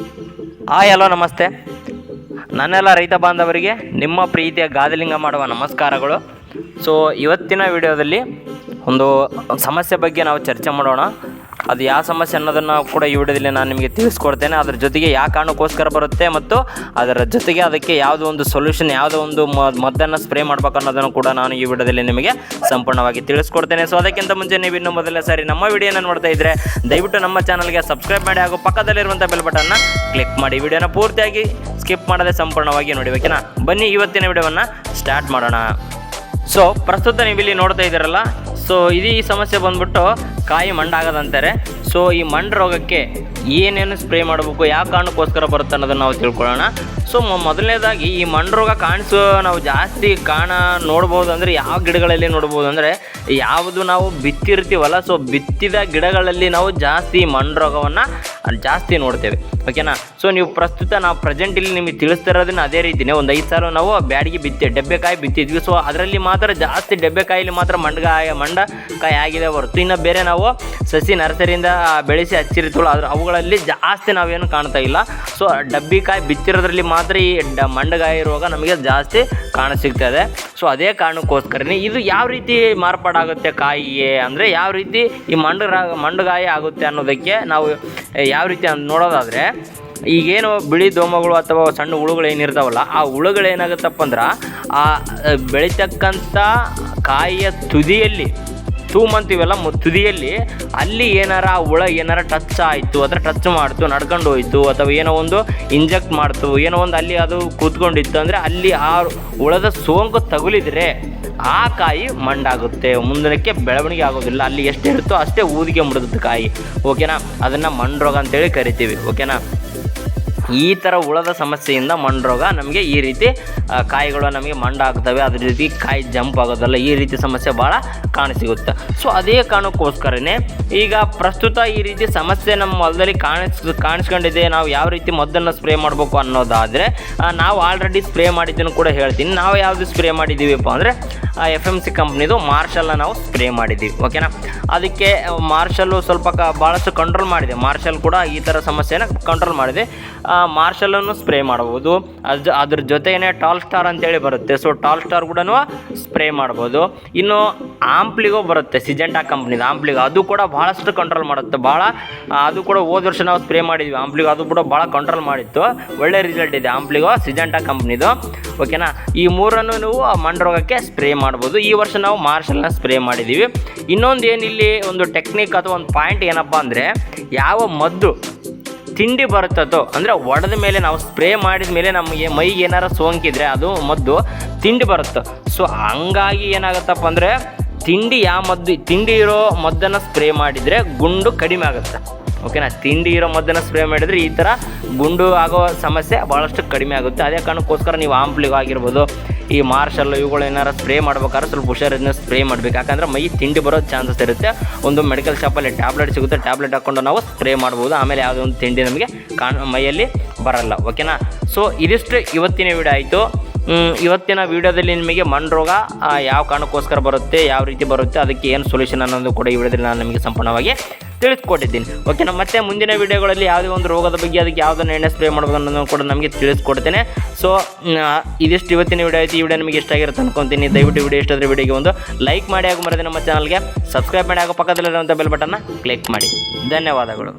Hi, hello, ನಮಸ್ತೆ. ನನ್ನೆಲ್ಲ ರೈತ ಬಾಂಧವರಿಗೆ ನಿಮ್ಮ ಪ್ರೀತಿಯ ಗಾದಲಿಂಗ ಮಾಡುವ ನಮಸ್ಕಾರಗಳು. ಸೊ ಇವತ್ತಿನ ವಿಡಿಯೋದಲ್ಲಿ ಒಂದು ಸಮಸ್ಯೆ ಬಗ್ಗೆ ನಾವು ಚರ್ಚೆ ಮಾಡೋಣ. ಅದು ಯಾವ ಸಮಸ್ಯೆ ಅನ್ನೋದನ್ನು ಕೂಡ ಈ ವಿಡಿಯೋದಲ್ಲಿ ನಾನು ನಿಮಗೆ ತಿಳಿಸ್ಕೊಡ್ತೇನೆ. ಅದರ ಜೊತೆಗೆ ಯಾವ ಕಾರಣಕ್ಕೋಸ್ಕರ ಬರುತ್ತೆ ಮತ್ತು ಅದರ ಜೊತೆಗೆ ಅದಕ್ಕೆ ಯಾವುದೋ ಒಂದು ಸೊಲ್ಯೂಷನ್ ಯಾವುದೋ ಒಂದು ಮದ್ದನ್ನು ಸ್ಪ್ರೇ ಮಾಡಬೇಕು ಅನ್ನೋದನ್ನು ಕೂಡ ನಾನು ಈ ವಿಡಿಯೋದಲ್ಲಿ ನಿಮಗೆ ಸಂಪೂರ್ಣವಾಗಿ ತಿಳಿಸ್ಕೊಡ್ತೇನೆ. ಸೊ ಅದಕ್ಕಿಂತ ಮುಂಚೆ ನೀವು ಇನ್ನು ಮೊದಲನೇ ಸಾರಿ ನಮ್ಮ ವಿಡಿಯೋನ ನೋಡ್ತಾ ಇದ್ದರೆ ದಯವಿಟ್ಟು ನಮ್ಮ ಚಾನಲ್ಗೆ ಸಬ್ಸ್ಕ್ರೈಬ್ ಮಾಡಿ ಹಾಗೂ ಪಕ್ಕದಲ್ಲಿರುವಂಥ ಬೆಲ್ ಬಟನ್ನ ಕ್ಲಿಕ್ ಮಾಡಿ. ವಿಡಿಯೋನ ಪೂರ್ತಿಯಾಗಿ ಸ್ಕಿಪ್ ಮಾಡದೆ ಸಂಪೂರ್ಣವಾಗಿ ನೋಡಿ ಓಕೆನಾ ಬನ್ನಿ, ಇವತ್ತಿನ ವಿಡಿಯೋವನ್ನು ಸ್ಟಾರ್ಟ್ ಮಾಡೋಣ. ಸೊ ಪ್ರಸ್ತುತ ನೀವು ಇಲ್ಲಿ ನೋಡ್ತಾ ಇದ್ದೀರಲ್ಲ ಸೊ ಇದು ಈ ಸಮಸ್ಯೆ ಬಂದ್ಬಿಟ್ಟು ಕಾಯಿ ಮಂಡಾಗದಂತಾರೆ. ಸೊ ಈ ಮಂಡ್ ರೋಗಕ್ಕೆ ಏನೇನು ಸ್ಪ್ರೇ ಮಾಡಬೇಕು, ಯಾವ ಕಾರಣಕ್ಕೋಸ್ಕರ ಬರುತ್ತೆ ಅನ್ನೋದನ್ನು ನಾವು ತಿಳ್ಕೊಳ್ಳೋಣ. ಸೊ ಮೊದಲನೇದಾಗಿ ಈ ಮಂಡ್ ರೋಗ ಕಾಣಿಸೋ ನಾವು ಜಾಸ್ತಿ ಕಾಣ ನೋಡ್ಬೋದು ಅಂದರೆ ಯಾವ ಗಿಡಗಳಲ್ಲಿ ನೋಡ್ಬೋದು ಅಂದರೆ ಯಾವುದು ನಾವು ಬಿತ್ತಿರ್ತೀವಲ್ಲ ಸೊ ಬಿತ್ತಿದ ಗಿಡಗಳಲ್ಲಿ ನಾವು ಜಾಸ್ತಿ ಮಂಡ್ ರೋಗವನ್ನು ಜಾಸ್ತಿ ನೋಡ್ತೇವೆ. ಓಕೆನಾ ಸೊ ನೀವು ಪ್ರಸ್ತುತ ನಾವು ಪ್ರೆಸೆಂಟ್ ಇಲ್ಲಿ ನಿಮಗೆ ತಿಳಿಸ್ತಿರೋದನ್ನ ಅದೇ ರೀತಿನೇ ಒಂದು ಐದು ಸಾವಿರ ನಾವು ಬ್ಯಾಡಿಗೆ ಬಿತ್ತೆ, ಡಬ್ಬೆಕಾಯಿ ಬಿತ್ತಿದ್ವಿ. ಸೊ ಅದರಲ್ಲಿ ಮಾತ್ರ ಜಾಸ್ತಿ ಡಬ್ಬೆಕಾಯಲ್ಲಿ ಮಾತ್ರ ಮಂಡಗಾಯ ಮಂಡಕಾಯಿ ಆಗಿದೆ ಹೊರತು ಇನ್ನು ಬೇರೆ ನಾವು ಸಸಿ ನರ್ಸರಿಯಿಂದ ಬೆಳೆಸಿ ಹಚ್ಚಿರ್ತೀವಲ್ಲ, ಅದ್ರ ಅವುಗಳಲ್ಲಿ ಜಾಸ್ತಿ ನಾವೇನು ಕಾಣ್ತಾ ಇಲ್ಲ. ಸೊ ಡಬ್ಬಿಕಾಯಿ ಬಿತ್ತಿರೋದ್ರಲ್ಲಿ ಮಾತ್ರ ಈ ಮಂಡಗಾಯಿ ರೋಗ ನಮಗೆ ಜಾಸ್ತಿ ಕಾಣ ಸಿಗ್ತದೆ ಸೊ ಅದೇ ಕಾರಣಕ್ಕೋಸ್ಕರನೇ ಇದು ಯಾವ ರೀತಿ ಮಾರ್ಪಾಡಾಗುತ್ತೆ ಕಾಯಿಗೆ ಅಂದರೆ ಯಾವ ರೀತಿ ಈ ಮಂಡ ಮಂಡಗಾಯಿ ಆಗುತ್ತೆ ಅನ್ನೋದಕ್ಕೆ ನಾವು ಯಾವ ರೀತಿ ನೋಡೋದಾದರೆ, ಈಗೇನು ಬಿಳಿ ದೋಮಗಳು ಅಥವಾ ಸಣ್ಣ ಹುಳುಗಳು ಏನಿರ್ತಾವಲ್ಲ, ಆ ಹುಳುಗಳೇನಾಗುತ್ತಪ್ಪ ಅಂದ್ರೆ, ಆ, ಬೆಳೀತಕ್ಕಂಥ ಕಾಯಿಯ ತುದಿಯಲ್ಲಿ ತೂಮ್ ಮಂತ್ ಇವೆಲ್ಲ ತುದಿಯಲ್ಲಿ ಅಲ್ಲಿ ಏನಾರ ಹುಳ ಏನಾರ ಟಚ್ ಆಯಿತು ಅಥವಾ ಟಚ್ ಮಾಡ್ತು, ನಡ್ಕೊಂಡು ಹೋಯ್ತು, ಅಥವಾ ಏನೋ ಒಂದು ಇಂಜೆಕ್ಟ್ ಮಾಡ್ತು, ಏನೋ ಒಂದು ಅಲ್ಲಿ ಅದು ಕೂತ್ಕೊಂಡಿತ್ತು ಅಂದರೆ ಅಲ್ಲಿ ಆ ಹುಳದ ಸೋಂಕು ತಗುಲಿದ್ರೆ ಆ ಕಾಯಿ ಮಂಡಾಗುತ್ತೆ. ಮುಂದಿನಕ್ಕೆ ಬೆಳವಣಿಗೆ ಆಗೋದಿಲ್ಲ. ಅಲ್ಲಿ ಎಷ್ಟು ಇರುತ್ತೋ ಅಷ್ಟೇ ಊದಿಗೆ ಮುಡಿದ ಕಾಯಿ. ಓಕೆನಾ ಅದನ್ನು ಮಂಡ್ರೋಗ ಅಂತೇಳಿ ಕರಿತೀವಿ. ಓಕೆನಾ ಈ ಥರ ಹುಳದ ಸಮಸ್ಯೆಯಿಂದ ಮಂಡ್ರೋಗ ನಮಗೆ ಈ ರೀತಿ ಕಾಯಿಗಳು ನಮಗೆ ಮಂಡ ಆಗ್ತವೆ ಅದ್ರ ರೀತಿ ಕಾಯಿ ಜಂಪ್ ಆಗೋದಲ್ಲ ಈ ರೀತಿ ಸಮಸ್ಯೆ ಭಾಳ ಕಾಣಸಿಗುತ್ತೆ. ಸೊ ಅದೇ ಕಾರಣಕ್ಕೋಸ್ಕರನೇ ಈಗ ಪ್ರಸ್ತುತ ಈ ರೀತಿ ಸಮಸ್ಯೆ ನಮ್ಮ ಹೊಲದಲ್ಲಿ ಕಾಣಿಸ್, ಕಾಣಿಸ್ಕೊಂಡಿದೆ. ನಾವು ಯಾವ ರೀತಿ ಮದ್ದನ್ನು ಸ್ಪ್ರೇ ಮಾಡಬೇಕು ಅನ್ನೋದಾದರೆ ನಾವು ಆಲ್ರೆಡಿ ಸ್ಪ್ರೇ ಮಾಡಿದ್ದನ್ನು ಕೂಡ ಹೇಳ್ತೀನಿ. ನಾವು ಯಾವುದು ಸ್ಪ್ರೇ ಮಾಡಿದ್ದೀವಿಪ್ಪ ಅಂದರೆ ಎಫ್ ಎಂ ಸಿ ಕಂಪ್ನಿದು ಮಾರ್ಷಲ್ನ ನಾವು ಸ್ಪ್ರೇ ಮಾಡಿದ್ದೀವಿ. ಓಕೆನಾ ಅದಕ್ಕೆ ಮಾರ್ಷಲ್ಲು ಸ್ವಲ್ಪ ಕ, ಭಾಳಷ್ಟು ಕಂಟ್ರೋಲ್ ಮಾಡಿದೆ. ಮಾರ್ಷಲ್ ಕೂಡ ಈ ಥರ ಸಮಸ್ಯೆನ ಕಂಟ್ರೋಲ್ ಮಾಡಿದೆ. ಮಾರ್ಷಲನ್ನು ಸ್ಪ್ರೇ ಮಾಡ್ಬೋದು ಅದು ಅದ್ರ ಜೊತೆನೇ ಟಾಲ್ ಸ್ಟಾರ್ ಅಂತೇಳಿ ಬರುತ್ತೆ. ಸೊ ಟಾಲ್ ಸ್ಟಾರ್ ಕೂಡ ಸ್ಪ್ರೇ ಮಾಡ್ಬೋದು ಇನ್ನು ಆಂಪ್ಲಿಗೋ ಬರುತ್ತೆ ಸಿಜೆಂಟಾ ಕಂಪ್ನಿದು ಆಂಪ್ಲಿಗೋ ಅದು ಕೂಡ ಭಾಳಷ್ಟು ಕಂಟ್ರೋಲ್ ಮಾಡುತ್ತೆ. ಭಾಳ ಅದು ಕೂಡ ಹೋದ ವರ್ಷ ನಾವು ಸ್ಪ್ರೇ ಮಾಡಿದ್ವಿ ಆಂಪ್ಲಿಗೋ ಅದು ಕೂಡ ಭಾಳ ಕಂಟ್ರೋಲ್ ಮಾಡಿತ್ತು. ಒಳ್ಳೆ ರಿಸಲ್ಟ್ ಇದೆ ಆಂಪ್ಲಿಗೋ ಸಿಜೆಂಟಾ ಕಂಪ್ನಿದು ಓಕೆನಾ ಈ ಮೂರನ್ನು ನೀವು ಮಂಡ್ರೋಗಕ್ಕೆ ಸ್ಪ್ರೇ ಮಾಡ್ಬೋದು ಈ ವರ್ಷ ನಾವು ಮಾರ್ಷಲ್ನ ಸ್ಪ್ರೇ ಮಾಡಿದ್ದೀವಿ ಇನ್ನೊಂದು ಏನಿಲ್ಲಿ ಒಂದು ಟೆಕ್ನಿಕ್ ಅಥವಾ ಒಂದು ಪಾಯಿಂಟ್ ಏನಪ್ಪ ಅಂದರೆ, ಯಾವ ಮದ್ದು ತಿಂಡಿ ಬರುತ್ತದೋ, ಅಂದರೆ ಒಡೆದ ಮೇಲೆ ನಾವು ಸ್ಪ್ರೇ ಮಾಡಿದ ಮೇಲೆ ನಮಗೆ ಮೈಗೆ ಏನಾರ ಸೋಂಕಿದ್ರೆ ಅದು ಮದ್ದು ತಿಂಡಿ ಬರುತ್ತೆ. ಸೊ ಹಂಗಾಗಿ ಏನಾಗುತ್ತಪ್ಪ ಅಂದರೆ ತಿಂಡಿ ಯಾವ ಮದ್ದು, ತಿಂಡಿ ಇರೋ ಮದ್ದನ್ನು ಸ್ಪ್ರೇ ಮಾಡಿದರೆ ಗುಂಡು ಕಡಿಮೆ ಆಗುತ್ತೆ. ಓಕೆನಾ ತಿಂಡಿ ಇರೋ ಮದ್ದನ್ನು ಸ್ಪ್ರೇ ಮಾಡಿದರೆ ಈ ಥರ ಗುಂಡು ಆಗೋ ಸಮಸ್ಯೆ ಭಾಳಷ್ಟು ಕಡಿಮೆ ಆಗುತ್ತೆ. ಅದೇ ಕಾರಣಕ್ಕೋಸ್ಕರ ನೀವು ಆಂಪ್ಲಿಗೆ ಆಗಿರ್ಬೋದು. ಈ ಮಾರ್ಷಲ್ ಇವುಗಳು ಏನಾರು ಸ್ಪ್ರೇ ಮಾಡ್ಬೇಕಾದ್ರೆ ಸ್ವಲ್ಪ ಹುಷಾರಿಂದ ಸ್ಪ್ರೇ ಮಾಡಬೇಕು. ಯಾಕಂದ್ರೆ ಮೈ ತಿಂಡಿ ಬರೋ ಚಾನ್ಸಸ್ ಇರುತ್ತೆ. ಒಂದು ಮೆಡಿಕಲ್ ಶಾಪಲ್ಲಿ ಟ್ಯಾಬ್ಲೆಟ್ ಸಿಗುತ್ತೆ, ಟ್ಯಾಬ್ಲೆಟ್ ಹಾಕ್ಕೊಂಡು ನಾವು ಸ್ಪ್ರೇ ಮಾಡ್ಬೋದು. ಆಮೇಲೆ ಯಾವುದೋ ಒಂದು ತಿಂಡಿ ನಮಗೆ ಕಾಣ, ಮೈಯಲ್ಲಿ ಬರಲ್ಲ. ಓಕೆನಾ? ಸೊ ಇದಿಷ್ಟು ಇವತ್ತಿನ ವಿಡಿಯೋ ಆಯಿತು. ಇವತ್ತಿನ ವಿಡಿಯೋದಲ್ಲಿ ನಿಮಗೆ ಮಣ್ ರೋಗ ಯಾವ ಕಾರಣಕ್ಕೋಸ್ಕರ ಬರುತ್ತೆ, ಯಾವ ರೀತಿ ಬರುತ್ತೆ, ಅದಕ್ಕೆ ಏನು ಸೊಲ್ಯೂಷನ್ ಅನ್ನೋದು ಕೂಡ ಈ ವಿಡಿಯೋದಲ್ಲಿ ನಾನು ನಿಮಗೆ ಸಂಪೂರ್ಣವಾಗಿ ತಿಳಿಸ್ಕೊಟ್ಟಿದ್ದೀನಿ. ಓಕೆನಾ ಮತ್ತೆ ಮುಂದಿನ ವಿಡಿಯೋಗಳಲ್ಲಿ ಯಾವುದೇ ಒಂದು ರೋಗದ ಬಗ್ಗೆ ಅದಕ್ಕೆ ಯಾವುದನ್ನು ಎಣ್ಣೆ ಸ್ಪ್ರೇ ಮಾಡ್ಬೋದು ಅನ್ನೋದನ್ನು ಕೂಡ ನಮಗೆ ತಿಳಿಸ್ಕೊಡ್ತೇನೆ. ಸೊ ಇದಿಷ್ಟು ಇವತ್ತಿನ ವಿಡಿಯೋ ಐತಿ ಈ ವಿಡಿಯೋ ನಿಮಗೆ ಇಷ್ಟ ಆಗಿರುತ್ತೆ ಅನ್ಕೊತೀನಿ. ದಯವಿಟ್ಟು ವಿಡಿಯೋ ಇಷ್ಟ ಆದರೆ ವಿಡಿಯೋಗೆ ಒಂದು ಲೈಕ್ ಮಾಡಿ ಹಾಗೂ ಮರದೆ ನಮ್ಮ ಚಾನಲ್ಗೆ ಸಬ್ಸ್ಕ್ರೈಬ್ ಮಾಡಿ ಹಾಗೂ ಪಕ್ಕದಲ್ಲಿರುವಂಥ ಬೆಲ್ ಬಟನ್ನ ಕ್ಲಿಕ್ ಮಾಡಿ. ಧನ್ಯವಾದಗಳು.